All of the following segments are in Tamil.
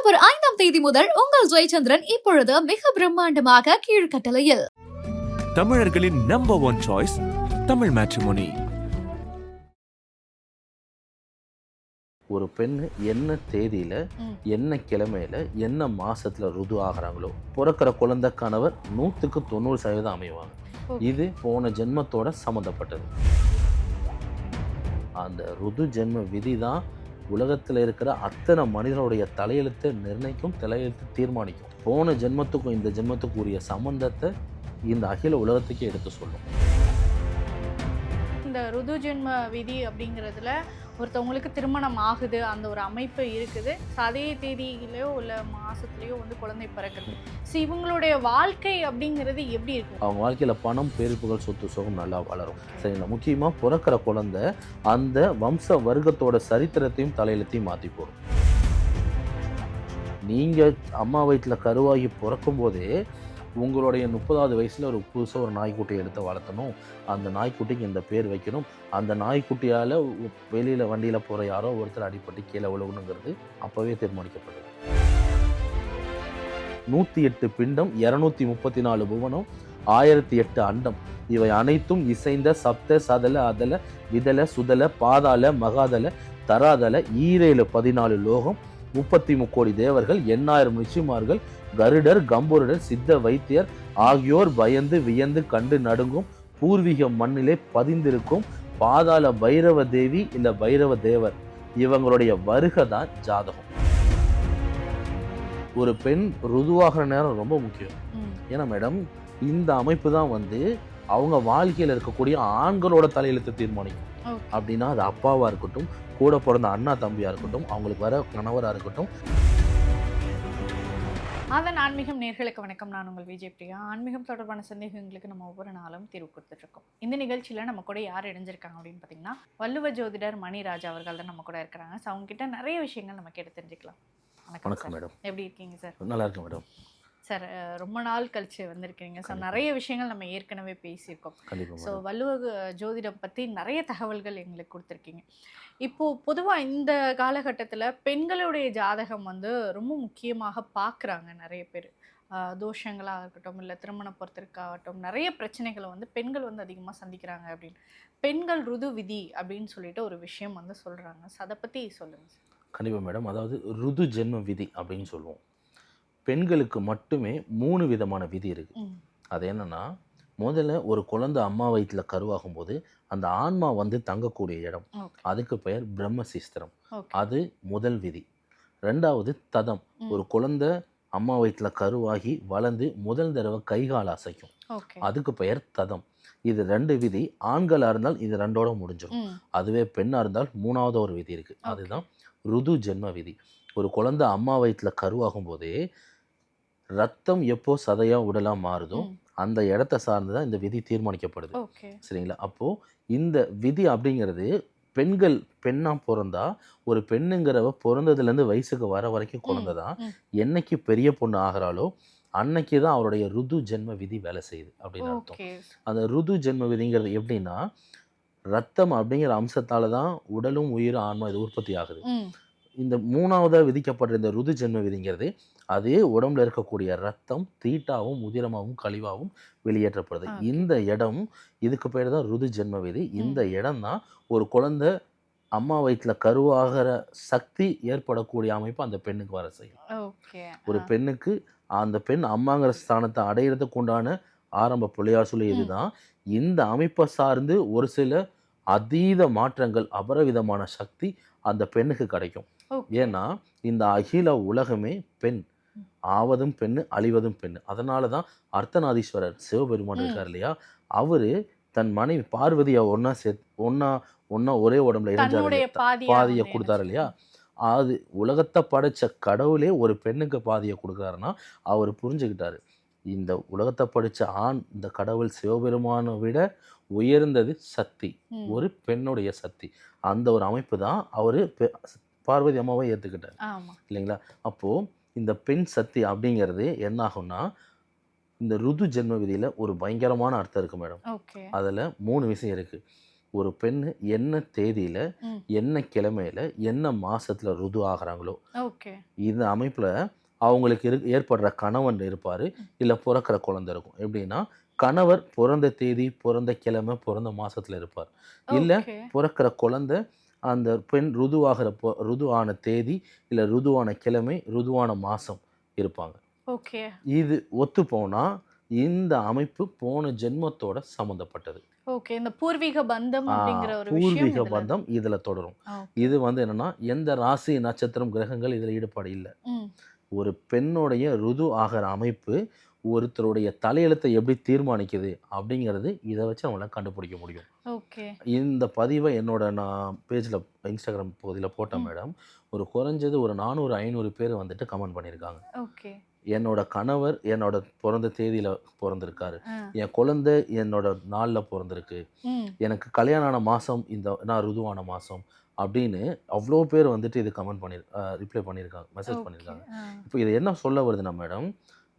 அக்டோபர் ஐந்தாம் தேதி முதல் உங்கள் ஜெயச்சந்திரன் இப்பொழுது மிக பிரம்மாண்டமாக கீழ்கட்டளையில் தமிழர்களின் number one choice Tamil matrimony ஒரு பெண் என்ன தேதியில. என்ன கிழமையில என்ன மாசத்துல ருது ஆகுறாங்களோ பிறக்கிற குழந்தை கணவர் நூற்றுக்கு தொண்ணூறு சதவீதம் அமைவாங்க. இது போன ஜென்மத்தோட சம்மந்தப்பட்டது அந்த ருது ஜென்ம விதி தான் உலகத்தில் இருக்கிற அத்தனை மனிதனுடைய தலையெழுத்தை நிர்ணயிக்கும் தலையெழுத்து தீர்மானிக்கும். போன ஜென்மத்துக்கும் இந்த ஜென்மத்துக்கும் உரிய சம்பந்தத்தை இந்த அகில உலகத்துக்கே எடுத்து சொல்லும். இந்த ருது ஜென்ம விதி அப்படிங்கிறதுல ஒருத்தவங்களுக்கு திருமணம் ஆகுது அந்த ஒரு அமைப்பு இருக்குது. அதே தேதியிலையோ இல்லை மாதத்துலேயோ வந்து குழந்தை பிறக்குது. ஸோ இவங்களுடைய வாழ்க்கை அப்படிங்கிறது எப்படி இருக்கும் அவங்க வாழ்க்கையில் பணம் பேரிப்புகள் சொத்து சுகம் நல்லா வளரும். சரிங்களா? முக்கியமாக பிறக்கிற குழந்தை அந்த வம்ச வர்க்கத்தோட சரித்திரத்தையும் தலையெழுத்தையும் மாற்றி போடும். நீங்கள் அம்மா வயிற்றில் கருவாகி பிறக்கும் போதே உங்களுடைய முப்பதாவது வயசில் ஒரு புதுசாக ஒரு நாய்க்குட்டியை எடுத்து வளர்த்தணும். அந்த நாய்க்குட்டிக்கு இந்த பேர் வைக்கணும். அந்த நாய்க்குட்டியால் வெளியில் வண்டியில் போகிற யாரோ ஒருத்தர் அடிப்பட்டு கீழே விழுகணுங்கிறது அப்போவே தீர்மானிக்கப்படுது நூற்றி எட்டு பிண்டம் இரநூத்தி முப்பத்தி நாலு புவனம் ஆயிரத்தி எட்டு அண்டம். இவை அனைத்தும் இசைந்த சப்த சதல அதல விதல சுதல பாதாள மகாதல தராதல ஈரேழு பதினாலு லோகம் முப்பத்தி முக்கோடி தேவர்கள் எண்ணாயிரம் ரிஷிமார்கள் கருடர் கம்புருடர் சித்த வைத்தியர் ஆகியோர் பயந்து வியந்து கண்டு நடுங்கும் பூர்வீக மண்ணிலே பதிந்திருக்கும் பாதாள பைரவ தேவி இல்ல பைரவ தேவர் இவங்களுடைய வருகை தான் ஜாதகம் ஒரு பெண் ருதுவாகிற நேரம் ரொம்ப முக்கியம். ஏன்னா மேடம் இந்த அமைப்பு தான் வந்து அவங்க வாழ்க்கையில் இருக்கக்கூடிய ஆண்களோட தலையெழுத்து தீர்மானிக்கும். அப்படின்னா அது அப்பாவா இருக்கட்டும் கூட பிறந்த அண்ணா தம்பியா இருக்கட்டும் அவங்களுக்கு வர கணவரா இருக்கட்டும். அதன் ஆன்மீகம் நேர்களுக்கு வணக்கம். நான் உங்கள் விஜய் பிரியா. ஆன்மீகம் தொடர்பான சந்தேகங்களுக்கு நம்ம ஒவ்வொரு நாளும் தீர்வு கொடுத்துட்டு இருக்கோம் இந்த நிகழ்ச்சியில நம்ம கூட யார் இணைஞ்சிருக்காங்க அப்படின்னு பார்த்தீங்கன்னா வள்ளுவ ஜோதிடர் மணிராஜா அவர்கள் தான் நம்ம கூட இருக்கிறாங்க. ஸோ அவங்க கிட்ட நிறைய விஷயங்கள் நம்ம கேட்டு தெரிஞ்சுக்கலாம். வணக்கம் மேடம். எப்படி இருக்கீங்க சார்? நல்லா இருக்கு மேடம். சார் ரொம்ப நாள் கழிச்சு வந்திருக்கீங்க ஸோ. நிறைய விஷயங்கள் நம்ம ஏற்கனவே பேசியிருக்கோம். ஸோ வள்ளுவ ஜோதிடம் பற்றி நிறைய தகவல்கள் எங்களுக்கு கொடுத்துருக்கீங்க. இப்போது பொதுவாக இந்த காலகட்டத்தில் பெண்களுடைய ஜாதகம் வந்து ரொம்ப முக்கியமாக பார்க்குறாங்க நிறைய பேர். தோஷங்களாக இருக்கட்டும் இல்லை திருமண பொறுத்திருக்காகட்டும் நிறைய பிரச்சனைகளை வந்து பெண்கள் வந்து அதிகமாக சந்திக்கிறாங்க அப்படின்னு. பெண்கள் ருது விதி அப்படின்னு சொல்லிட்டு ஒரு விஷயம் வந்து சொல்கிறாங்க ஸோ அதை பற்றி சொல்லுங்கள் சார். கண்டிப்பா மேடம். அதாவது ருது ஜென்ம விதி அப்படின்னு சொல்லுவோம். பெண்களுக்கு மட்டுமே மூணு விதமான விதி இருக்கு. அது என்னன்னா முதல்ல ஒரு குழந்தை அம்மா வயிற்றுல கருவாகும் போது அந்த ஆன்மா வந்து தங்கக்கூடிய இடம். அதுக்கு பெயர் பிரம்மசிஸ்திரம். அது முதல் விதி. ரெண்டாவது ததம். ஒரு குழந்தை அம்மா வயிற்றுல கருவாகி வளர்ந்து முதல் தடவை கை கால் அசைக்கும் அதுக்கு பெயர் ததம். இது ரெண்டு விதி. ஆண்களாக இருந்தால் இது ரெண்டோட முடிஞ்சிடும் அதுவே பெண்ணாக இருந்தால் மூணாவது ஒரு விதி இருக்கு. அதுதான் ருது ஜென்ம விதி. ஒரு குழந்தை அம்மா வயிற்றுல கருவாகும் போதே ரத்தம் எப்போ சதையா உடலா மாறுதோ. அந்த இடத்த சார்ந்து தான் இந்த விதி தீர்மானிக்கப்படுது. சரிங்களா? அப்போ இந்த விதி அப்படிங்கிறது பெண்கள் பெண்ணா பிறந்தா ஒரு பெண்ணுங்கிறவ பிறந்ததுலேருந்து வயசுக்கு வர வரைக்கும் குழந்தை தான் ம். என்னைக்கு பெரிய பொண்ணு ஆகிறாளோ அன்னைக்கு தான் அவருடைய ருது ஜென்ம விதி வேலை செய்யுது அப்படின்னு அர்த்தம். அந்த ருது ஜென்ம விதிங்கிறது எப்படின்னா ரத்தம் அப்படிங்கிற அம்சத்தால தான் உடலும் உயிரும் ஆன்மா இது உற்பத்தி ஆகுது. இந்த மூணாவதாக விதிக்கப்படுற இந்த ருது ஜென்ம விதிங்கிறது அதே உடம்புல இருக்கக்கூடிய ரத்தம் தீட்டாவும் உதிரமாவும் கழிவாகவும் வெளியேற்றப்படுது. இந்த இடம் இதுக்கு பேர் தான் ருது ஜென்ம விதி. இந்த இடம் தான் ஒரு குழந்தை அம்மா வயிற்றுல கருவாகிற சக்தி ஏற்படக்கூடிய அமைப்பு அந்த பெண்ணுக்கு வர செய்யும். ஒரு பெண்ணுக்கு அந்த பெண் அம்மாங்கிற ஸ்தானத்தை அடையிறதுக்கு உண்டான ஆரம்ப புள்ளையார் சொல்லி. இதுதான். இந்த அமைப்பை சார்ந்து ஒரு சில அதீத மாற்றங்கள் அபரவிதமான சக்தி அந்த பெண்ணுக்கு கிடைக்கும். ஏன்னா இந்த அகில உலகமே பெண். ஆவதும் பெண்ணு அழிவதும் பெண்ணு அதனால தான் அர்த்தநாதீஸ்வரர் சிவபெருமான். இருக்கார் இல்லையா அவரு தன் மனைவி பார்வதியை ஒன்னா சே ஒன்னா ஒன்னா ஒரே உடம்புல இல்லையா? பாதியா கொடுத்தாரு இல்லையா அது உலகத்தை படைச்ச கடவுளே ஒரு பெண்ணுக்கு பாதியை கொடுக்குறாருன்னா அவர் புரிஞ்சுக்கிட்டாரு இந்த உலகத்தை படைச்ச ஆண் இந்த கடவுள் சிவபெருமானை விட உயர்ந்தது சக்தி. ஒரு பெண்ணுடைய சக்தி அந்த ஒரு அமைப்பு தான் அவர் பார்வதி அம்மாவை ஏற்றுக்கிட்டார் இல்லைங்களா? அப்போது இந்த பெண் சக்தி அப்படிங்கிறது என்ன ஆகும்னா இந்த ருது ஜென்ம விதியில் ஒரு பயங்கரமான அர்த்தம் இருக்குது மேடம். அதில் மூணு விஷயம் இருக்குது ஒரு பெண் என்ன தேதியில. என்ன கிழமையில என்ன மாசத்துல ருது ஆகுறாங்களோ இந்த அமைப்புல அவங்களுக்கு இரு ஏற்படுற கணவன் இருப்பாரு இல்ல பிறக்கிற குழந்தை இருக்கும். எப்படின்னா கணவர் பிறந்த தேதி பிறந்த கிழமை பிறந்த மாசத்துல இருப்பார். இல்ல பிறக்கிற குழந்தை அந்த பெண் ருதுவாகிற பொ- ருதுவான தேதி இல்ல ருதுவான கிழமை ருதுவான மாசம் இருப்பாங்க. ஓகே. இது ஒத்து போனா இந்த அமைப்பு போன ஜென்மத்தோட சம்மந்தப்பட்டது ஓகே. இந்த பூர்வீக பந்தம் அப்படிங்கிற ஒரு பூர்வீக பந்தம் இதுல தொடரும். இது வந்து என்னன்னா எந்த ராசி நட்சத்திரம் கிரகங்கள் இதுல ஈடுபாடு இல்லை. ஒரு பெண்ணுடைய ருது ஆகிற அமைப்பு ஒருத்தருடைய தலையெழுத்தை எப்படி தீர்மானிக்குது அப்படிங்கிறது இதை வச்சு நம்மளால கண்டுபிடிக்க முடியும். ஓகே. இந்த பதிவை என்னோட நான் பேஜில் இன்ஸ்டாகிராம் பகுதியில் போட்டேன். மேடம். ஒரு குறைஞ்சது ஒரு நானூறு ஐநூறு பேர் வந்துட்டு கமெண்ட் பண்ணியிருக்காங்க. ஓகே. என்னோட கணவர் என்னோட பிறந்த தேதியில் பிறந்திருக்காரு. என் குழந்தை என்னோட நாளில் பிறந்திருக்கு. எனக்கு கல்யாணம் ஆன மாதம் இந்த நான் ருதுவான மாதம் அப்படின்னு அவ்வளோ பேர் வந்துட்டு இது கமெண்ட் பண்ணி ரிப்ளை பண்ணியிருக்காங்க மெசேஜ் பண்ணியிருக்காங்க. இப்போ இது என்ன சொல்ல வருதுன்னா மேடம்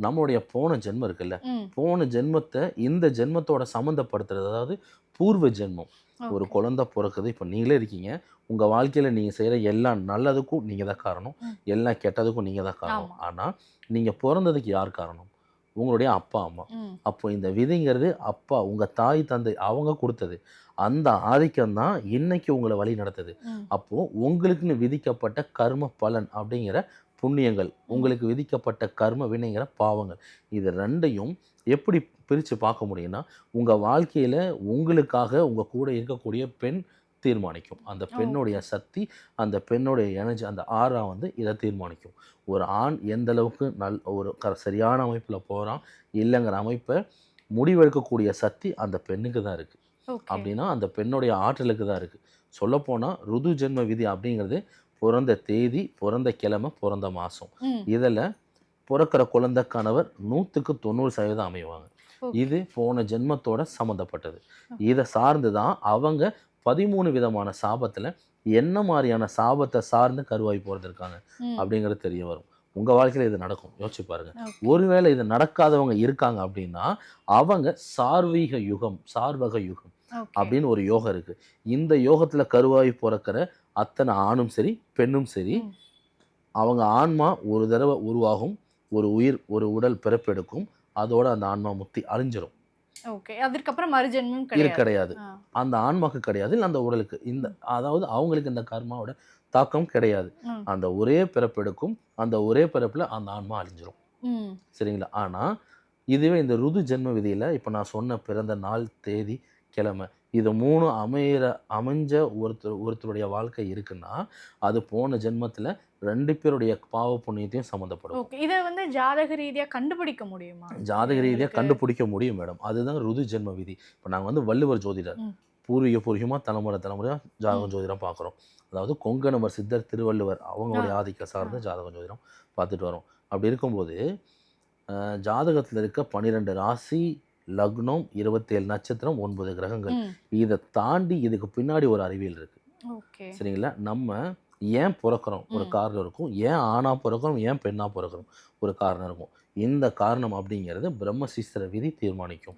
நம்மளுடைய போன ஜென்மம் இருக்குல்ல. போன ஜென்மத்தை இந்த ஜென்மத்தோட சம்மந்தப்படுத்துறது அதாவது பூர்வ ஜென்மம். ஒரு குழந்தை பிறக்குது இப்போ நீங்களே இருக்கீங்க. உங்கள் வாழ்க்கையில் நீங்கள் செய்கிற எல்லா நல்லதுக்கும் நீங்கள் தான் காரணம். எல்லா கெட்டதுக்கும் நீங்கள் தான் காரணம். ஆனால் நீங்கள் பிறந்ததுக்கு யார் காரணம்? உங்களுடைய அப்பா அம்மா. அப்போ இந்த விதிங்கிறது அப்பா உங்கள் தாய் தந்தை அவங்க கொடுத்தது. அந்த ஆதிக்கம் தான் இன்னைக்கு உங்களை வழி நடத்துது. அப்போது உங்களுக்குன்னு விதிக்கப்பட்ட கர்ம பலன் அப்படிங்கிற புண்ணியங்கள் உங்களுக்கு விதிக்கப்பட்ட கர்ம வினைங்கிற பாவங்கள் இது ரெண்டையும் எப்படி பிரித்து பார்க்க முடியும்னா உங்கள் வாழ்க்கையில் உங்களுக்காக உங்கள் கூட இருக்கக்கூடிய பெண் தீர்மானிக்கும். அந்த பெண்ணுடைய சக்தி அந்த பெண்ணுடைய எனர்ஜி அந்த ஆறா வந்து இதை தீர்மானிக்கும். ஒரு ஆண் எந்த அளவுக்கு நல் ஒரு க சரியான அமைப்பில் போகிறான் இல்லைங்கிற அமைப்பை முடிவெடுக்கக்கூடிய சக்தி அந்த பெண்ணுக்கு தான் இருக்குது அப்படின்னா அந்த பெண்ணுடைய ஆற்றலுக்கு தான் இருக்குது சொல்லப்போனால் ருது ஜென்ம விதி அப்படிங்கிறது பிறந்த தேதி பிறந்த கிழமை பிறந்த மாதம் இதில் பிறக்கிற குழந்தை கணவர் நூற்றுக்கு தொண்ணூறு சதவீதம் அமைவாங்க. இது போன ஜென்மத்தோட சம்மந்தப்பட்டது இதை சார்ந்து தான் அவங்க பதிமூணு விதமான சாபத்தில் என்ன மாதிரியான சாபத்தை சார்ந்து கருவாய் போகிறதுருக்காங்க ம், அப்படிங்கிறது தெரிய வரும். உங்கள் வாழ்க்கையில் இது நடக்கும். யோசிச்சு பாருங்க. ஒருவேளை இது நடக்காதவங்க இருக்காங்க அப்படின்னா அவங்க சார்வீக யுகம் சார்வக யுகம் அப்படின்னு ஒரு யோகம் இருக்கு. இந்த யோகத்துல கருவாய் பிறக்கிற அத்தனை ஆணும் சரி பெண்ணும் சரி. அவங்க ஆன்மா ஒரு தடவை உருவாகும் ஒரு உயிர் ஒரு உடல் பிறப்பெடுக்கும் அதோட அந்த ஆன்மா முத்தி அழிஞ்சிரும். ஓகே. அதுக்கப்புறம் மறுஜென்மம் கிடையாது. அந்த ஆன்மாக்கு கிடையாது அந்த உடலுக்கு. இந்த அதாவது அவங்களுக்கு இந்த கர்மாவோட தாக்கம் கிடையாது. அந்த ஒரே பிறப்பெடுக்கும் அந்த ஒரே பிறப்புல அந்த ஆன்மா அழிஞ்சிரும். சரிங்களா? ஆனால் இதுவே இந்த ருது ஜென்ம விதியில் இப்போ நான் சொன்ன பிறந்த நாள் தேதி கிழமை இது மூணு அமையிற அமைஞ்ச ஒருத்தர் ஒருத்தருடைய வாழ்க்கை இருக்குன்னா அது போன ஜென்மத்தில் ரெண்டு பேருடைய பாவ புண்ணியத்தையும் சம்மந்தப்படும். இதை வந்து ஜாதக ரீதியா கண்டுபிடிக்க முடியுமா? ஜாதக ரீதியாக கண்டுபிடிக்க முடியும் மேடம். அதுதான் ருது ஜென்ம விதி. இப்போ நாங்கள் வந்து வள்ளுவர் ஜோதிடர். பூர்வீக பூர்வீகமாக தலைமுறை தலைமுறையாக ஜாதகம் ஜோதிடம் பார்க்குறோம் அதாவது கொங்கணவர் சித்தர் திருவள்ளுவர் அவங்களுடைய ஆதிக்க சார்ந்து ஜாதகம் ஜோதிடம் பார்த்துட்டு வரோம். அப்படி இருக்கும்போது ஜாதகத்தில் இருக்க பன்னிரெண்டு ராசி லக்னம் இருபத்தேழு நட்சத்திரம் ஒன்பது கிரகங்கள். இதை தாண்டி இதுக்கு பின்னாடி ஒரு அறிவியல் இருக்கு. ஓகே. சரிங்களா? நம்ம ஏன் பிறக்கிறோம்? ஒரு. காரணம் இருக்கும். ஏன் ஆணா பிறக்கிறோம்? ஏன் பெண்ணா பிறக்கிறோம்? ஒரு காரணம் இருக்கும். இந்த காரணம் அப்படிங்கிறது பிரம்மசிஸ்திர விதி தீர்மானிக்கும்.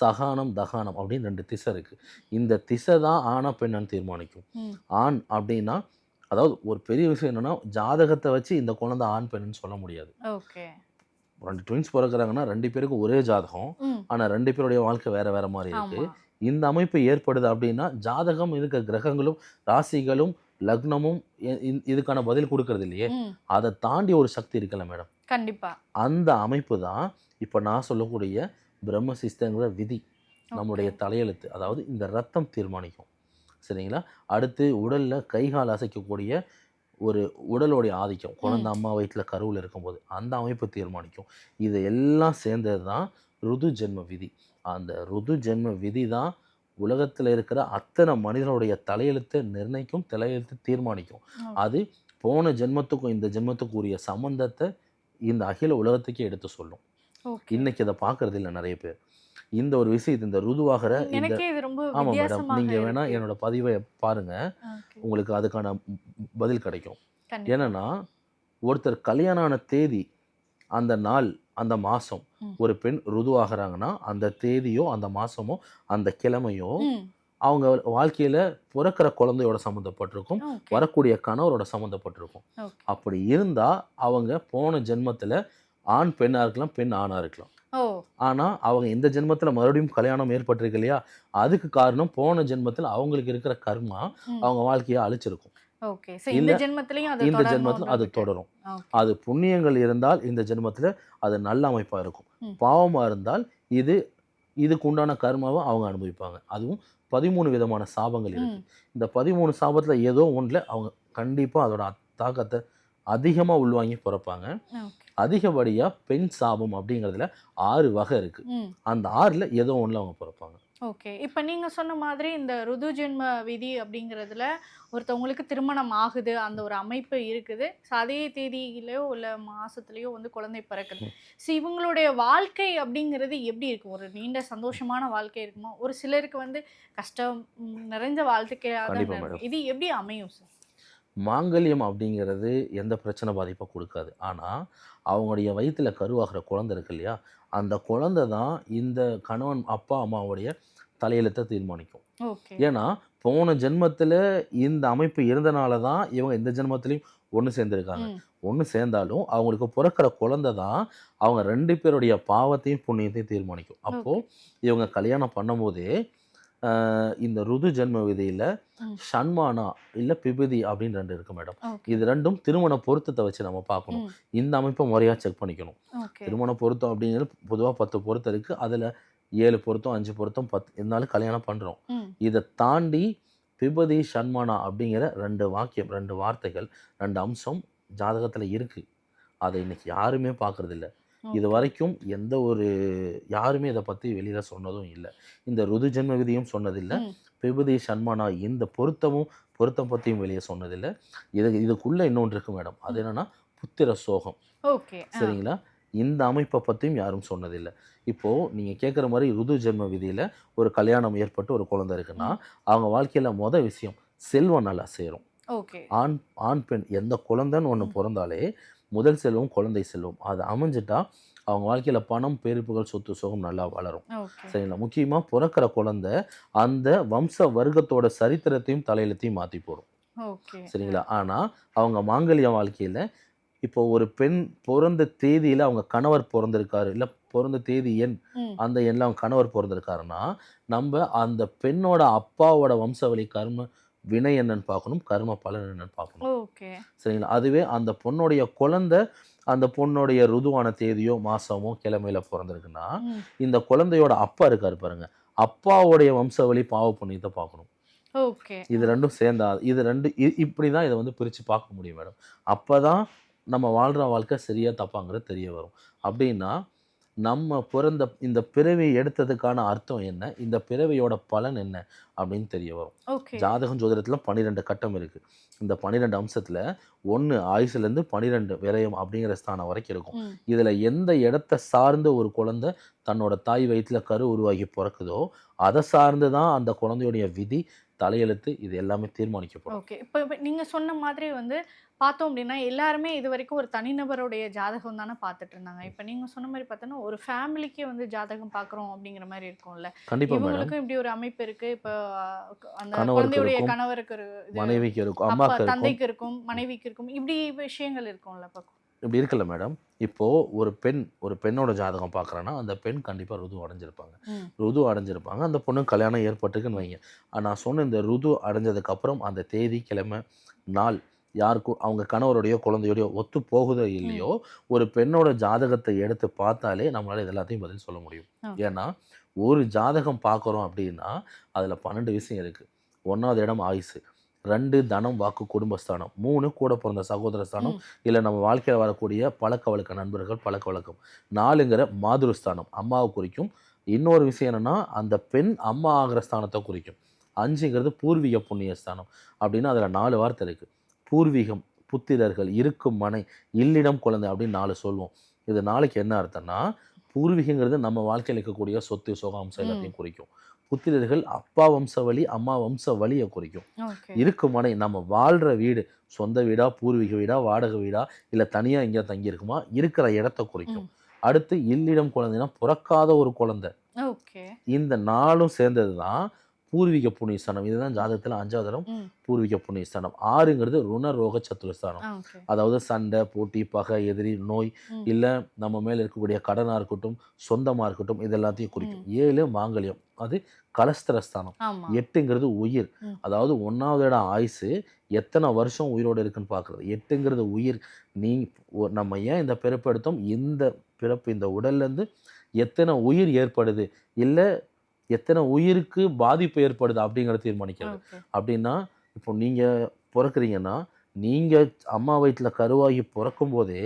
சகானம் தகானம் அப்படின்னு ரெண்டு திசை இருக்கு. இந்த திசை தான் ஆணா பெண்ணான்னு தீர்மானிக்கும். ஆண் அப்படின்னா அதாவது ஒரு பெரிய விஷயம் என்னன்னா ஜாதகத்தை வச்சு இந்த குழந்தை ஆண் பெண்ணுன்னு சொல்ல முடியாது. ரெண்டு ட்வின்ஸ் பிறக்கிறாங்கன்னா ரெண்டு பேருக்கும் ஒரே ஜாதகம். ம், ஆனா ரெண்டு பேருடைய வாழ்க்கை வேற வேற மாதிரி இருக்கு. இந்த அமைப்பு ஏற்படுது அப்படின்னா ஜாதகம் இருக்க கிரகங்களும் ராசிகளும் லக்னமும் இதுக்கான பதில் கொடுக்கறது இல்லையே? அதை தாண்டி ஒரு சக்தி இருக்குல்ல மேடம். கண்டிப்பா. அந்த அமைப்பு தான் இப்போ நான் சொல்லக்கூடிய பிரம்மசிஸ்தங்கிற விதி நம்மளுடைய தலையெழுத்து. அதாவது இந்த ரத்தம் தீர்மானிக்கும். சரிங்களா? அடுத்து உடலில் கைகால் அசைக்கக்கூடிய ஒரு உடலுடைய ஆதிக்கம். குழந்தை அம்மா வயிற்றுல கருவில் இருக்கும்போது அந்த அமைப்பு தீர்மானிக்கும். இது எல்லாம் சேர்ந்தது தான் ருது ஜென்ம விதி. அந்த ருது ஜென்ம விதி தான் உலகத்தில் இருக்கிற அத்தனை மனிதனுடைய தலையெழுத்தை நிர்ணயிக்கும் தலையெழுத்து தீர்மானிக்கும். அது போன ஜென்மத்துக்கும் இந்த ஜென்மத்துக்கும் உரிய சம்பந்தத்தை இந்த அகில உலகத்துக்கே எடுத்து சொல்லும். இன்னைக்கு அதை பார்க்கறது இல்லை நிறைய பேர். இந்த ஒரு விஷயத்தை இந்த ருதுவாகிற இந்த எனக்கே இது ரொம்ப ஆமா மேடம் வித்தியாசமாக நீங்க வேணா இருக்கு. என்னோட பதிவை பாருங்க ஓகே. உங்களுக்கு அதுக்கான பதில் கிடைக்கும். என்னன்னா ஒருத்தர் கல்யாணம் ஆன தேதி அந்த நாள் அந்த மாசம் ம். ஒரு பெண் ருதுவாகிறாங்கன்னா அந்த தேதியோ அந்த மாசமோ அந்த கிழமையோ அவங்க வாழ்க்கையில பிறக்கிற குழந்தையோட சம்மந்தப்பட்டிருக்கும் வரக்கூடிய கணவரோட சம்மந்தப்பட்டிருக்கும் அப்படி இருந்தா அவங்க போன ஜென்மத்துல ஆண் பெண்ணா இருக்கலாம் பெண் ஆணா இருக்கலாம் ஓ ஆனா அவங்க இந்த ஜென்மத்துல மறுபடியும் கல்யாணம் ஏற்பட்டிருக்கு இல்லையா அதுக்கு காரணம் போன ஜென்மத்துல அவங்களுக்கு இருக்கிற கர்மா. அவங்க வாழ்க்கையை அழிச்சிருக்கும் இந்த இல்ல, ஜென்மத்திலயும் அது. தொடரும். அது புண்ணியங்கள் இருந்தால் இந்த ஜென்மத்துல அது நல்ல அமைப்பா இருக்கும் ம். பாவமா இருந்தால் இது இதுக்கு உண்டான கர்மாவை அவங்க அனுபவிப்பாங்க அதுவும் பதிமூணு விதமான சாபங்கள் இருக்கு. இந்த பதிமூணு சாபத்துல ஏதோ ஒண்ணுல அவங்க கண்டிப்பா அதோட தாக்கத்தை அதிகமா உள்வாங்கி பிறப்பாங்க ஓகே. அதிகப்படியா பெண் சாபம் அப்படிங்கிறதுல ஆறு வகை இருக்கு. ம். அந்த ஆறுல ஏதோ ஒண்ணுல அவங்க பிறப்பாங்க. ஓகே. இப்போ நீங்க சொன்ன மாதிரி இந்த ருது ஜென்ம விதி அப்படிங்கிறதுல ஒருத்தவங்களுக்கு திருமணம் ஆகுது அந்த ஒரு அமைப்பு இருக்குது. அதே தேதியிலையோ இல்லை மாசத்துலயோ வந்து குழந்தை பிறக்குது. ஸோ இவங்களுடைய வாழ்க்கை அப்படிங்கிறது எப்படி இருக்கும்? ஒரு நீண்ட சந்தோஷமான வாழ்க்கை இருக்குமா? ஒரு சிலருக்கு வந்து கஷ்டம் நிறைஞ்ச வாழ்க்கையாக. இது எப்படி அமையும் சார் மாங்கல்யம் அப்படிங்கிறது எந்த பிரச்சனை பாதிப்பை கொடுக்காது. ஆனால் அவங்களுடைய வயித்துல கருவாகிற குழந்தை இருக்கு இல்லையா? அந்த குழந்தை தான் இந்த கணவன் அப்பா அம்மாவுடைய தலையெழுத்தை தீர்மானிக்கும். ஏன்னா போன ஜென்மத்தில் இந்த அமைப்பு இருந்தனால தான் இவங்க இந்த ஜென்மத்திலையும் ஒன்று சேர்ந்துருக்காங்க. ஒன்று சேர்ந்தாலும் அவங்களுக்கு பிறக்கிற குழந்தை தான் அவங்க ரெண்டு பேருடைய பாவத்தையும் புண்ணியத்தையும் தீர்மானிக்கும். அப்போது இவங்க கல்யாணம் பண்ணும்போதே இந்த ருது ஜென்ம விதியில் ம். ஷண்மானா இல்லை பிபிதி அப்படின்னு ரெண்டு இருக்கு மேடம். இது ரெண்டும் திருமண பொருத்தத்தை வச்சு நம்ம பார்க்கணும். இந்த அமைப்பை முறையாக செக் பண்ணிக்கணும். திருமண பொருத்தம் அப்படிங்கிறது பொதுவாக பத்து பொருத்தம் இருக்குது அதில் ஏழு பொருத்தம் அஞ்சு பொருத்தம் பத்து இருந்தாலும் கல்யாணம் பண்ணுறோம். இதை தாண்டி பிபதி ஷண்மானா அப்படிங்கிற ரெண்டு வாக்கியம் ரெண்டு வார்த்தைகள் ரெண்டு அம்சம் ஜாதகத்தில் இருக்குது அதை இன்னைக்கு யாருமே பார்க்கறதில்ல. இது. வரைக்கும் எந்த ஒரு யாருமே இதை பற்றி வெளியில் சொன்னதும் இல்லை. இந்த ருது ஜென்ம விதியும் சொன்னதில்லை. பிபதி ஷண்மானா இந்த பொருத்தமும் பொருத்தம் பற்றியும் வெளியே சொன்னதில்லை. இது இதுக்குள்ளே இன்னொன்று இருக்கு மேடம். அது என்னன்னா புத்திர சோகம். ஓகே. சரிங்களா? இந்த அமைப்பை பற்றியும் யாரும் சொன்னதில்லை. இப்போது நீங்கள் கேட்குற மாதிரி ருது ஜென்ம விதியில் ஒரு கல்யாணம் ஏற்பட்டு ஒரு குழந்தை இருக்குன்னா அவங்க வாழ்க்கையில் மொதல் விஷயம் செல்வம் நல்லா சேரும். ஓகே. ஆண் ஆண் பெண் எந்த குழந்தைன்னு ஒன்று. பிறந்தாலே முதல் செல்வம் குழந்தை செல்வம். அது அமைஞ்சிட்டா அவங்க வாழ்க்கையில் பணம் பெருப்புகள் சொத்து சுகம் நல்லா வளரும். சரிங்களா? முக்கியமாக பிறக்கிற குழந்தை அந்த வம்ச வர்க்கத்தோட சரித்திரத்தையும் தலையெழுத்தையும் மாற்றி போடும். சரிங்களா? ஆனால் அவங்க மாங்கல்ய வாழ்க்கையில் இப்போ ஒரு பெண் பிறந்த தேதியில் அவங்க கணவர் பிறந்திருக்காரு. இல்லை பிறந்த தேதி எண். அந்த எண்ணில் அவங்க கணவர் பிறந்திருக்காருன்னா நம்ம அந்த பெண்ணோட அப்பாவோட வம்சாவளி கர்ம வினை என்னன்னு பார்க்கணும் கர்ம பலன் என்னன்னு பார்க்கணும். ஓகே. சரிங்களா? அதுவே அந்த பொண்ணுடைய குழந்தை அந்த பொண்ணுடைய ருதுவான தேதியோ மாசமோ கிழமையில பிறந்திருக்குன்னா. இந்த குழந்தையோட அப்பா இருக்காரு பாருங்க. அப்பாவுடைய வம்சாவளி பாவ புண்ணியத்தை பார்க்கணும். ஓகே. இது ரெண்டும் சேர்ந்தா இது ரெண்டு இப்படி தான் இதை வந்து பிரித்து பார்க்க முடியும் மேடம். அப்போ தான் நம்ம வாழ்கிற வாழ்க்கை சரியா தப்பாங்கிறது தெரிய வரும். அப்படின்னா நம்ம பிறந்த இந்த பிறவி எடுத்ததுக்கான அர்த்தம் என்ன? இந்த பிறவியோட பலன் என்ன? அப்படின்னு தெரிய வரும். ஜாதகம் ஜோதிடத்தில் பன்னிரெண்டு கட்டம் இருக்குது இந்த பன்னிரெண்டு அம்சத்தில் ஒன்று ஆயுசுலேருந்து பன்னிரெண்டு விரயம் அப்படிங்கிற ஸ்தானம் வரைக்கும் இருக்கும். இதில் எந்த இடத்த சார்ந்த ஒரு குழந்தை தன்னோட தாய் வயிற்றில் கரு உருவாகி பிறக்குதோ அதை சார்ந்து தான் அந்த குழந்தையுடைய விதி தலையெழுத்து இது எல்லாமே தீர்மானிக்கப்படும். ஓகே. இப்போ இப்போ நீங்க சொன்ன மாதிரி வந்து பார்த்தோம் அப்படின்னா எல்லாருமே இது வரைக்கும் ஒரு தனிநபருடைய ஜாதகம் தானே பார்த்துட்டு இருந்தாங்க. இப்போ நீங்க சொன்ன மாதிரி பார்த்தோன்னா ஒரு ஃபேமிலிக்கே வந்து ஜாதகம் பார்க்குறோம் அப்படிங்கிற மாதிரி இருக்கும்ல. கண்டிப்பாக இவங்களுக்கும் இப்படி ஒரு அமைப்பு இருக்கு. இப்போ அந்த குழந்தையுடைய கணவருக்கு மனைவிக்கு இருக்கும் இருக்கும். தந்தைக்கு இருக்கும் மனைவிக்கு இருக்கும். இப்படி விஷயங்கள் இருக்கும்ல இப்போ இப்படி இருக்குல்ல மேடம் இப்போது ஒரு பெண் ஒரு பெண்ணோட ஜாதகம் பார்க்குறேன்னா அந்த பெண் கண்டிப்பாக ருது அடைஞ்சிருப்பாங்க. ருது அடைஞ்சிருப்பாங்க. அந்த பொண்ணு கல்யாணம் ஏற்பட்டுக்குன்னு வைங்க. நான் சொன்ன இந்த ருது அடைஞ்சதுக்கப்புறம் அந்த தேதி கிழமை நாள் யாருக்கும் அவங்க கணவருடைய குழந்தையோடைய ஒத்து போகுதோ இல்லையோ ஒரு பெண்ணோட ஜாதகத்தை எடுத்து பார்த்தாலே நம்மளால இது எல்லாத்தையும் பதில் சொல்ல முடியும். ஏன்னா ஒரு ஜாதகம் பார்க்குறோம் அப்படின்னா அதில் பன்னெண்டு விஷயம் இருக்குது ஒன்றாவது இடம் ஆயுசு. ரெண்டு தனம் வாக்கு குடும்பஸ்தானம். மூணு கூட பிறந்த சகோதர ஸ்தானம் இல்லை நம்ம வாழ்க்கையில் வரக்கூடிய பழக்க வழக்க நண்பர்கள் பழக்க வழக்கம். நாலுங்கிற மாதுருஸ்தானம் அம்மாவை குறிக்கும். இன்னொரு விஷயம் என்னன்னா அந்த பெண் அம்மா ஆகிற ஸ்தானத்தை குறிக்கும். அஞ்சுங்கிறது பூர்வீக புண்ணிய ஸ்தானம் அப்படின்னு அதில் நாலு வார்த்தை இருக்குது பூர்வீகம் புத்திரர்கள் இருக்கும் மனை இல்லிடம் குழந்தை அப்படின்னு நாலு சொல்லுவோம் இது நாளைக்கு என்ன அர்த்தம்னா பூர்வீகங்கிறது நம்ம வாழ்க்கையில் இருக்கக்கூடிய சொத்து சுகாம்சம் எல்லாத்தையும் குறிக்கும். புத்திரர்கள் அப்பா வம்ச வழி அம்மா வம்ச வழியை குறிக்கும். ஓகே. இருக்கும் மனை நம்ம வாழ்கிற வீடு சொந்த வீடா பூர்வீக வீடா வாடகை வீடா இல்லை தனியாக எங்கேயா தங்கி இருக்குமா இருக்கிற இடத்த குறிக்கும். அடுத்து இல்லிடம் குழந்தைனா பிறக்காத ஒரு குழந்தை. இந்த நாளும் சேர்ந்தது தான் பூர்வீக புண்ணியஸ்தானம். இதுதான் ஜாதகத்துல அஞ்சாவது இடம். பூர்வீக புண்ணியஸ்தானம். ஆறுங்கிறது ருணரோக சத்துருஸ்தானம். அதாவது சண்டை போட்டி பகை எதிரி நோய். இல்ல நம்ம மேல இருக்கக்கூடிய கடனா இருக்கட்டும் சொந்தமா இருக்கட்டும் இது எல்லாத்தையும் குறிக்கும் ஏழு மாங்கல்யம். அது கலஸ்தரஸ்தானம். எட்டுங்கிறது உயிர். அதாவது ஒன்றாவது இடம் ஆயுசு. எத்தனை வருஷம் உயிரோடு இருக்குன்னு பார்க்குறது. எட்டுங்கிறது உயிர். நீ நம்ம ஏன் இந்த பிறப்பு எடுத்தோம்? இந்த பிறப்பு இந்த உடல்லேருந்து எத்தனை உயிர் ஏற்படுது? இல்லை எத்தனை உயிருக்கு பாதிப்பு ஏற்படுது அப்படிங்கிறத தீர்மானிக்கிறது. அப்படின்னா இப்போ நீங்கள் பிறக்குறீங்கன்னா நீங்கள் அம்மா வயிற்றில் கருவாகி பிறக்கும் போதே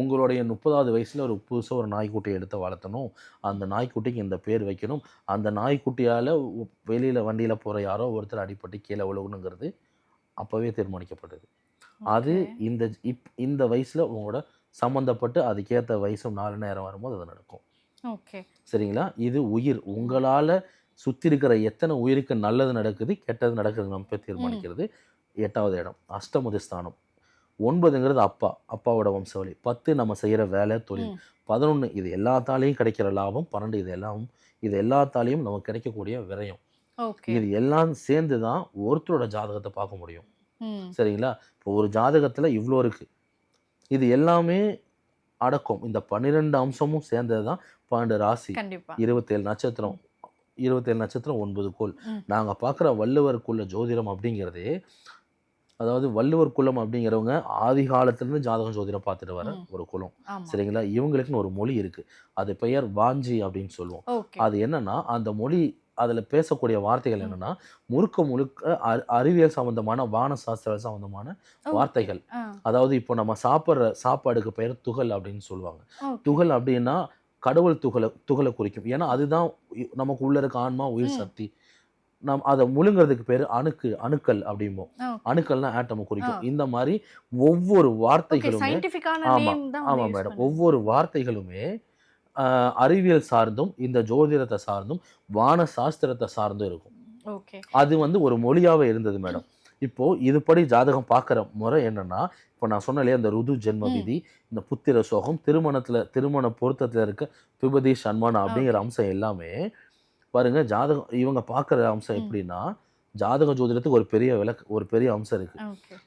உங்களுடைய முப்பதாவது வயசில் ஒரு புதுசாக ஒரு நாய்க்குட்டியை எடுத்து வளர்த்தணும். அந்த நாய்க்குட்டிக்கு இந்த பேர் வைக்கணும். அந்த நாய்க்குட்டியால் வெளியில் வண்டியில் போகிற யாரோ ஒருத்தர் அடிபட்டு கீழே விழுகணுங்கிறது அப்போவே தீர்மானிக்கப்பட்டது. அது இந்த இப் இந்த வயசில் உங்களோட சம்மந்தப்பட்டு அதுக்கேற்ற வயசும் நாலு நேரம் வரும்போது அது நடக்கும். ஓகே. சரிங்களா? இது உயிர். உங்களால் சுற்றி இருக்கிற எத்தனை உயிருக்கு நல்லது நடக்குது கெட்டது நடக்குது நம்ம தீர்மானிக்கிறது. எட்டாவது இடம் அஷ்டமது ஸ்தானம் ஒன்பதுங்கிறது அப்பா அப்பாவோட வம்சாவளி. பத்து நம்ம செய்கிற வேலை தொழில். பதினொன்று இது எல்லாத்தாலையும் கிடைக்கிற லாபம் பன்னெண்டு இது எல்லாம் இது எல்லாத்தாலையும் நமக்கு கிடைக்கக்கூடிய விரயம். இது எல்லாம் சேர்ந்து தான் ஒருத்தரோட ஜாதகத்தை பார்க்க முடியும். சரிங்களா? இப்போ ஒரு ஜாதகத்தில் இவ்வளோ இருக்குது இது எல்லாமே அடக்கம். இந்த பன்னிரெண்டு அம்சமும் சேர்ந்தது தான் பன்னெண்டு ராசி. இருபத்தேழு நட்சத்திரம் இருபத்தேழு நட்சத்திரம் ஒன்பது கோள். நாங்கள் பார்க்குற வள்ளுவர் குல ஜோதிடம் அப்படிங்கிறதே அதாவது வள்ளுவர் குலம் அப்படிங்கிறவங்க ஆதி காலத்துலேருந்து ஜாதகம் ஜோதிடம் பார்த்துட்டு வர. ஒரு குலம். சரிங்களா? இவங்களுக்குன்னு ஒரு மொழி இருக்குது அது பெயர் வாஞ்சி அப்படின்னு சொல்லுவோம். அது என்னன்னா அந்த மொழி அதில் பேசக்கூடிய வார்த்தைகள். என்னன்னா முழுக்க முழுக்க அறி- அறிவியல் சம்பந்தமான வான சாஸ்திர சம்பந்தமான ஓகே. வார்த்தைகள். அதாவது இப்போ நம்ம சாப்பிட்ற சாப்பாடுக்கு பெயர் துகள் அப்படின்னு சொல்லுவாங்க. துகள் அப்படின்னா கடவுள் துகளை துகளை குறிக்கும். ஏன்னா அதுதான் நமக்கு உள்ள இருக்க ஆன்மா உயிர். சக்தி. நம் அதை முழுங்கிறதுக்கு பேர் அணுக்கு அணுக்கள் அப்படிம்போம். அணுக்கள்னா ஆட்டமை குறிக்கும். இந்த மாதிரி ஒவ்வொரு வார்த்தைகளுமே சயின்டிஃபிக்கான ஆமா, நேம் தான் ஆமா வந்து use மேடம். ஒவ்வொரு வார்த்தைகளுமே அறிவியல் சார்ந்தும் இந்த ஜோதிடத்தை சார்ந்தும் வான சாஸ்திரத்தை சார்ந்தும் இருக்கும். ஓகே. அது வந்து ஒரு மொழியாவே இருந்தது மேடம் இப்போ இதுபடி ஜாதகம் பார்க்குற முறை என்னன்னா இப்போ நான் சொன்னலையே அந்த ருது ஜென்ம. விதி இந்த புத்திர சோகம் திருமணத்துல திருமண பொருத்தத்துல இருக்க பிபதி சன்மானம் அப்படிங்கிற அம்சம் எல்லாமே பாருங்க ஜாதகம் இவங்க பார்க்குற அம்சம். எப்படின்னா ஜாதக ஜோதிடத்துக்கு ஒரு பெரிய விளக்கு ஒரு பெரிய அம்சம் இருக்கு.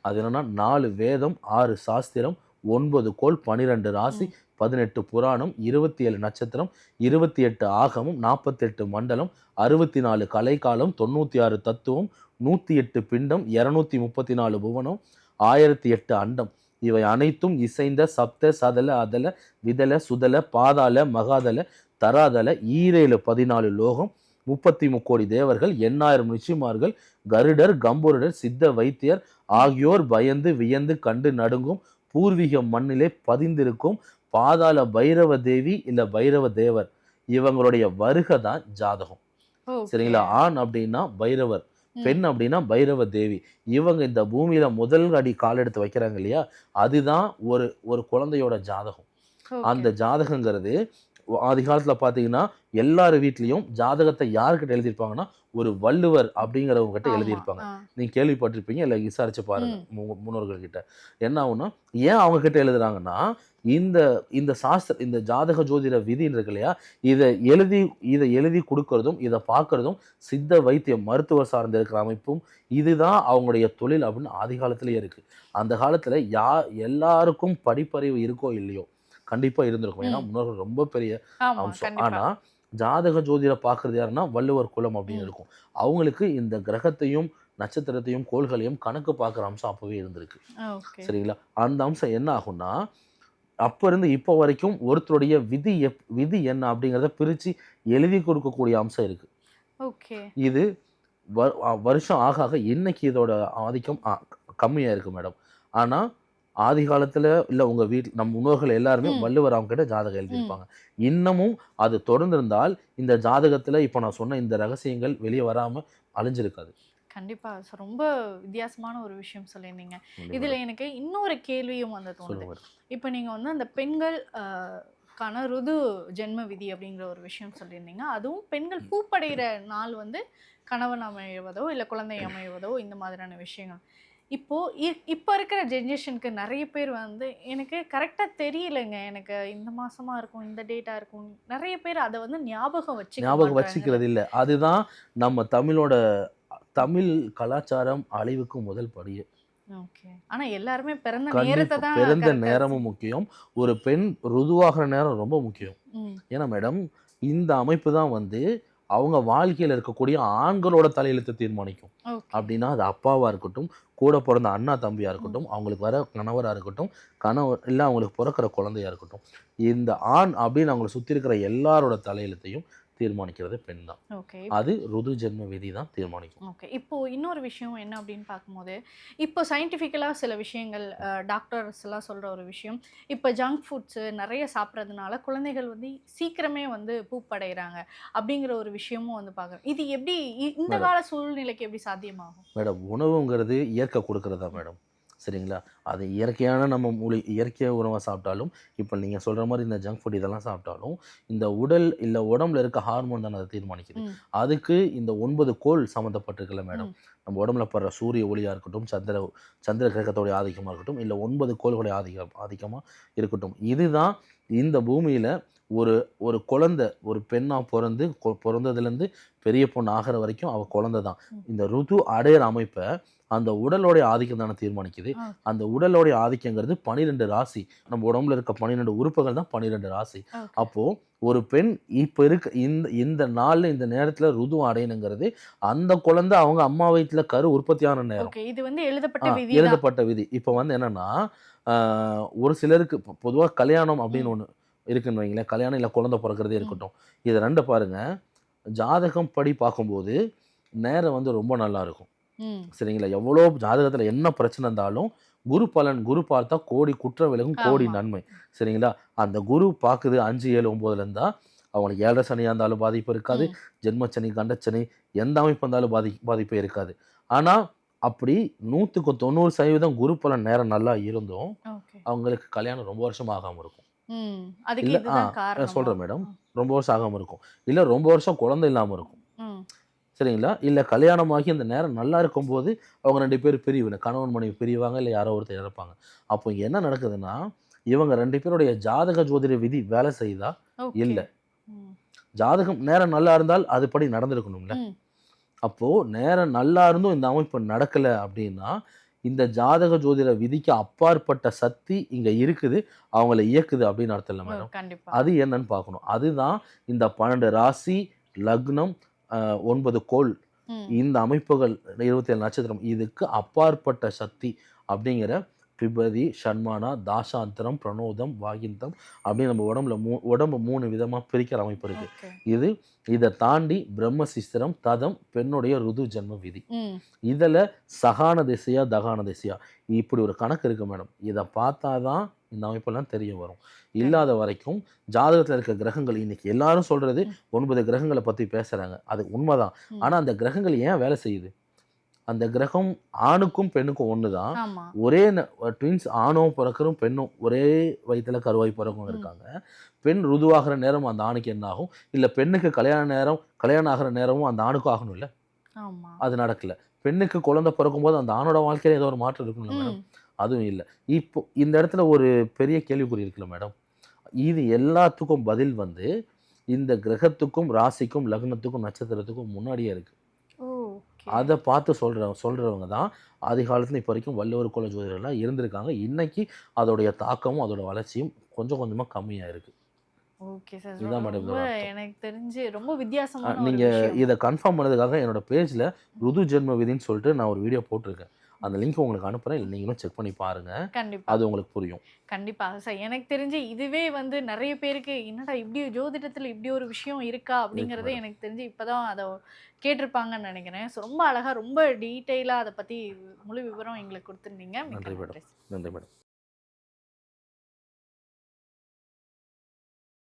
அது என்னன்னா நாலு வேதம் ஆறு சாஸ்திரம் ஒன்பது கோள் பனிரெண்டு ராசி பதினெட்டு புராணம் இருபத்தி ஏழு நட்சத்திரம் இருபத்தி எட்டு ஆகமம் நாற்பத்தெட்டு மண்டலம் அறுபத்தி நாலு கலைக்காலம் தொண்ணூற்றி ஆறு தத்துவம் நூற்றி எட்டு பிண்டம் இரநூத்தி முப்பத்தி நாலு புவனம் ஆயிரத்தி எட்டு அண்டம். இவை அனைத்தும் இசைந்த சப்த சதல அதல விதல சுதல பாதாள மகாதல தராதல ஈரேழு பதினாலு லோகம் முப்பத்தி முக்கோடி தேவர்கள் எண்ணாயிரம் ரிஷிமார்கள் கருடர் கம்புருடர் சித்த வைத்தியர் ஆகியோர் பயந்து வியந்து கண்டு நடுங்கும் பூர்வீக மண்ணிலே பதிந்திருக்கும் பாதாள பைரவ தேவி இல்ல பைரவ தேவர் இவங்களுடைய வருகை தான் ஜாதகம். சரிங்களா ஆண் அப்படின்னா பைரவர். பெண் அப்படின்னா பைரவ தேவி இவங்க இந்த பூமியில முதல் அடி கால் எடுத்து வைக்கிறாங்க இல்லையா அதுதான் ஒரு ஒரு குழந்தையோட ஜாதகம். அந்த ஜாதகங்கிறது ஆதி காலத்துல பாத்தீங்கன்னா எல்லார் வீட்லயும் ஜாதகத்தை யார்கிட்ட எழுதியிருப்பாங்கன்னா ஒரு வள்ளுவர் அப்படிங்கிறவங்க கிட்ட ஆமா, எழுதியிருப்பாங்க. ஆ. நீங்க கேள்விப்பட்டிருப்பீங்க இல்லை விசாரிச்சு பாருங்க முன்னோர்கள் கிட்ட என்ன ஆகும்னா ஏன் அவங்க கிட்ட எழுதுறாங்கன்னா இந்த இந்த சாஸ்திர இந்த ஜாதக ஜோதிட விதின்னு இருக்கு இல்லையா இதை எழுதி இதை எழுதி கொடுக்கறதும் இதை பார்க்கறதும் சித்த வைத்தியம் மருத்துவர் சார்ந்த இருக்கிற அமைப்பும் இதுதான் அவங்களுடைய தொழில் அப்படின்னு ஆதி காலத்திலேயே இருக்கு. அந்த காலத்துல யா எல்லாருக்கும் படிப்பறிவு இருக்கோ இல்லையோ கண்டிப்பா இருந்திருக்கும். ஏன்னா. முன்னோர்கள் ரொம்ப பெரிய அம்சம். கண்டிப்பா. ஆனா ஜாதக ஜோதிட பார்க்கறது யாருன்னா வள்ளுவர் குலம் அப்படின்னு. இருக்கும். அவங்களுக்கு இந்த கிரகத்தையும் நட்சத்திரத்தையும் கோள்களையும் கணக்கு பார்க்குற அம்சம் அப்பவே இருந்திருக்கு. சரிங்களா? அந்த அம்சம் என்ன ஆகும்னா அப்ப இருந்து இப்போ வரைக்கும் ஒருத்தருடைய விதி எப் விதி என்ன அப்படிங்கிறத பிரிச்சு எழுதி கொடுக்கக்கூடிய அம்சம் இருக்கு. ஓகே. இது வருஷம் ஆக ஆக இன்னைக்கு இதோட ஆதிக்கம் ஆ, கம்மியா இருக்கு மேடம். ஆனா ஆதி காலத்துல இல்ல உங்க வீட்டில் நம்ம முன்னோர்கள் எல்லாருமே. வள்ளுவர் அவங்க கிட்ட ஜாதகம் எழுதியிருப்பாங்க இன்னமும் அது தொடர்ந்திருந்தால் இந்த ஜாதகத்துல இப்போ நான் சொன்ன இந்த ரகசியங்கள் வெளியே வராம அழிஞ்சிருக்காது. கண்டிப்பா. So, ரொம்ப வித்தியாசமான ஒரு விஷயம் சொல்லியிருந்தீங்க. இதுல எனக்கு இன்னொரு கேள்வியும் வந்து தோணுது இப்போ நீங்க வந்து அந்த பெண்கள் ஆஹ், கான ருது ஜென்ம விதி அப்படிங்கிற ஒரு விஷயம் சொல்லியிருந்தீங்க. அதுவும் பெண்கள் பூப்படைகிற நாள் வந்து கணவன் அமைவதோ இல்லை குழந்தை அமைவதோ இந்த மாதிரியான விஷயங்கள். இப்போ இ- இப்போ இருக்கிற ஜென்ரேஷனுக்கு நிறைய பேர் வந்து எனக்கு கரெக்டாக தெரியலங்க. எனக்கு இந்த மாசமா இருக்கும் இந்த டேட்டா இருக்கும். நிறைய பேர் அதை வந்து ஞாபகம் வச்சு ஞாபகம் வச்சுக்கிறது இல்லை. அதுதான் நம்ம தமிழோட தமிழ் கலாச்சாரம் அழிவுக்கு முதல் படி ஓகே. ஆனா எல்லாருமே பிறந்த நேரத்தை தான் பிறந்த நேரமும் முக்கியம். ஒரு பெண் ருதுவாகிற நேரம் ரொம்ப முக்கியம். ஏன்னா மேடம் இந்த அமைப்பு தான் வந்து அவங்க வாழ்க்கையில் இருக்கக்கூடிய ஆண்களோட தலையெழுத்தை தீர்மானிக்கும். அப்படின்னா அது அப்பாவாக இருக்கட்டும் கூட பிறந்த அண்ணா தம்பியாக இருக்கட்டும் அவங்களுக்கு வர கணவராக இருக்கட்டும் கணவர் இல்லை அவங்களுக்கு பிறக்கிற குழந்தையா இருக்கட்டும் இந்த ஆண் அப்படின்னு அவங்களை சுற்றி இருக்கிற எல்லாரோட தலையெழுத்தையும் தீர்மானிக்கிறது பெண் தான். ஓகே அது ருது ஜென்ம விதி தான் தீர்மானிக்கும். ஓகே இப்போ இன்னொரு விஷயம் என்ன அப்படின்னு பார்க்கும்போது இப்போ சயின்டிஃபிக்கலாக சில விஷயங்கள் டாக்டர்ஸ் எல்லாம் சொல்கிற ஒரு விஷயம் இப்போ ஜங்க் ஃபுட்ஸு நிறைய சாப்பிட்றதுனால குழந்தைகள் வந்து சீக்கிரமே வந்து பூப்படைகிறாங்க அப்படிங்கிற ஒரு விஷயமும் வந்து பார்க்குறோம். இது எப்படி இந்த. கால சூழ்நிலைக்கு எப்படி சாத்தியமாகும்? மேடம் உணவுங்கிறது இயற்கை கொடுக்கறதா மேடம்? சரிங்களா அது இயற்கையான நம்ம மொழி இயற்கை உணவை சாப்பிட்டாலும் இப்போ நீங்கள் சொல்கிற மாதிரி இந்த ஜங்க் ஃபுட் இதெல்லாம் சாப்பிட்டாலும் இந்த உடல் இல்லை உடம்புல இருக்க ஹார்மோன் தான் அதை தீர்மானிக்குது. அதுக்கு இந்த ஒன்பது கோள் சம்மந்தப்பட்டிருக்குல்ல மேடம். நம்ம உடம்புல படுற சூரிய ஒளியாக இருக்கட்டும் சந்திர சந்திர கிரகத்தோடைய ஆதிக்கமாக இருக்கட்டும் இல்லை ஒன்பது கோள்களுடைய ஆதிக்கம் ஆதிக்கமாக இருக்கட்டும் இதுதான் இந்த பூமியில் ஒரு ஒரு குழந்தை ஒரு பெண்ணாக பிறந்து கொ- பிறந்ததுலேருந்து பெரிய பொண்ணு ஆகிற வரைக்கும் அவள் குழந்தை தான். இந்த ருது அடையிற அமைப்பை அந்த உடலோடைய ஆதிக்கம் தானே தீர்மானிக்குது. அந்த உடலோடைய ஆதிக்கங்கிறது பன்னிரெண்டு ராசி. நம்ம உடம்புல இருக்க பன்னிரெண்டு உறுப்புகள் தான் பன்னிரெண்டு ராசி. அப்போ ஒரு பெண் இப்போ இருக்க இந்த இந்த நாள்ல இந்த நேரத்துல ருது அடையணுங்கிறது அந்த குழந்தை அவங்க அம்மா வயிற்றுல கரு உற்பத்தியான நேரம். இது வந்து எழுதப்பட்ட விதி எழுதப்பட்ட விதி. இப்போ வந்து என்னன்னா ஒரு சிலருக்கு பொதுவாக கல்யாணம் அப்படின்னு ஒன்று இருக்குன்னு வைங்களேன். கல்யாணம் இல்லை குழந்தை பிறக்கிறதே இருக்கட்டும். இது ரெண்டு பாருங்க. ஜாதகம் படி பார்க்கும்போது நேரம் வந்து ரொம்ப நல்லா இருக்கும். சரிங்களா? எவ்வளோ ஜாதகத்தில் என்ன பிரச்சனை இருந்தாலும் குரு பலன் குரு பார்த்தா கோடி குற்றம் விலகும் கோடி. நன்மை. சரிங்களா? அந்த குரு பார்க்குது அஞ்சு ஏழு ஒம்போதுல இருந்தா அவங்களுக்கு ஏழரை சனியாக இருந்தாலும் பாதிப்பு இருக்காது. ஜென்மச்சனி கண்டச்சனி எந்த அமைப்பு இருந்தாலும் பாதி பாதிப்பே இருக்காது. ஆனால் அப்படி நூற்றுக்கு தொண்ணூறு சதவீதம் குரு பலன் நேரம் நல்லா இருந்தும் அவங்களுக்கு கல்யாணம் ரொம்ப வருஷம் ஆகாமல் இருக்கும். இல்ல, ஆ, சொல்கிறேன் மேடம். ரொம்ப வருஷம் ஆகாமல் இருக்கும். இல்லை ரொம்ப வருஷம் குழந்தை இல்லாமல் இருக்கும். சரிங்களா? இல்லை கல்யாணமாகி அந்த நேரம் நல்லா இருக்கும்போது அவங்க ரெண்டு பேரும் பிரிவினை கணவன் மனைவி பிரிவாங்க இல்லை யாரோ ஒருத்தர் இறப்பாங்க. அப்போ என்ன நடக்குதுன்னா இவங்க ரெண்டு பேருடைய ஜாதக ஜோதிட விதி வேலை செய்தா? இல்ல. ஜாதகம் நேரம் நல்லா இருந்தால் அதுபடி நடந்திருக்கணும்ல. அப்போ நேரம் நல்லா இருந்தும் இந்த அமைப்பு நடக்கல அப்படின்னா இந்த ஜாதக ஜோதிட விதிக்கு அப்பாற்பட்ட சக்தி இங்க இருக்குது அவங்கள இயக்குது அப்படின்னு அர்த்தம் இல்லை மேடம் அது என்னன்னு பார்க்கணும். அதுதான் இந்த பன்னெண்டு ராசி லக்னம் ஒன்பது கோள் இந்த அமைப்புகள் இருபத்தி ஏழு நட்சத்திரம் இதுக்கு அப்பாற்பட்ட சக்தி அப்படிங்கிற பிபதி ஷண்மானா தாசாந்தரம் பிரணோதம் வாகிந்தம் அப்படின்னு நம்ம உடம்புல மூ உடம்பு மூணு விதமாக பிரிக்கிற அமைப்பு இருக்கு. இது இதை தாண்டி பிரம்ம சிஸ்திரம் ததம் பெண்ணுடைய ருது ஜென்ம விதி. இதில் சகான திசையா தகான திசையா? இப்படி ஒரு கணக்கு இருக்கு மேடம். இதை பார்த்தா தான் இந்த அமைப்பெல்லாம் தெரிய வரும். இல்லாத வரைக்கும் ஜாதகத்தில் இருக்க கிரகங்கள் இன்னைக்கு எல்லாரும் சொல்றது ஒன்பது கிரகங்களை பற்றி பேசுறாங்க. அது உண்மைதான். ஆனால் அந்த கிரகங்கள் ஏன் வேலை செய்யுது? அந்த கிரகம் ஆணுக்கும் பெண்ணுக்கும் ஒன்று தான் ஒரே ட்வின்ஸ் ஆணும் பிறக்கரும் பெண்ணும் ஒரே வயிற்றுல கருவாய் பிறக்கும். இருக்காங்க. பெண் ருதுவாகிற நேரம் அந்த ஆணுக்கு என்ன ஆகும் இல்லை பெண்ணுக்கு கல்யாண நேரம் கல்யாணம் ஆகிற நேரமும் அந்த ஆணுக்கும் ஆகணும் இல்லை அது நடக்கல. பெண்ணுக்கு குழந்தை பிறக்கும்போது அந்த ஆணோட வாழ்க்கையில ஏதோ ஒரு மாற்றம் இருக்குல்ல மேடம்? ம் அதுவும் இல்லை. இப்போ இந்த இடத்துல ஒரு பெரிய கேள்விக்குறி இருக்குல்ல மேடம். இது எல்லாத்துக்கும் பதில் வந்து இந்த கிரகத்துக்கும் ராசிக்கும் லக்னத்துக்கும் நட்சத்திரத்துக்கும் முன்னாடியே இருக்கு. அதை பார்த்து சொல்ற சொல்றவங்க தான் ஆதி காலத்துல இப்போ வரைக்கும் வள்ளுவர் குல ஜோதிடர்லாம் இருந்திருக்காங்க. இன்னைக்கு அதோடைய தாக்கமும் அதோட வளர்ச்சியும் கொஞ்சம் கொஞ்சமா கம்மியா இருக்கு. Okay sir. இதுதான் அர்த்தம். எனக்கு தெரிஞ்சு ரொம்ப அஹ் வித்தியாசமான ஒரு நீங்க விஷயம். இதை கன்ஃபார்ம் பண்ணதுக்காக என்னோட பேஜ்ல ருது ஜென்ம விதின்னு சொல்லிட்டு நான் ஒரு வீடியோ போட்டிருக்கேன். அந்த லிங்க் உங்களுக்கு அனுப்புறேன். இல்லை நீங்களும் செக் பண்ணி பாருங்க. கண்டிப்பா. அது உங்களுக்கு புரியும். கண்டிப்பா. சார் எனக்கு தெரிஞ்சு இதுவே வந்து நிறைய பேருக்கு என்னடா இப்படி ஜோதிடத்துல இப்படி ஒரு விஷயம் இருக்கா அப்படிங்கறத. எனக்கு தெரிஞ்சு இப்பதான் அதை கேட்டிருப்பாங்கன்னு நினைக்கிறேன். So, ரொம்ப அழகா ரொம்ப டீட்டெயிலா அதை பத்தி முழு விவரம் எங்களுக்கு கொடுத்துருந்தீங்க. நன்றி. நன்றி. நன்றி மேடம்.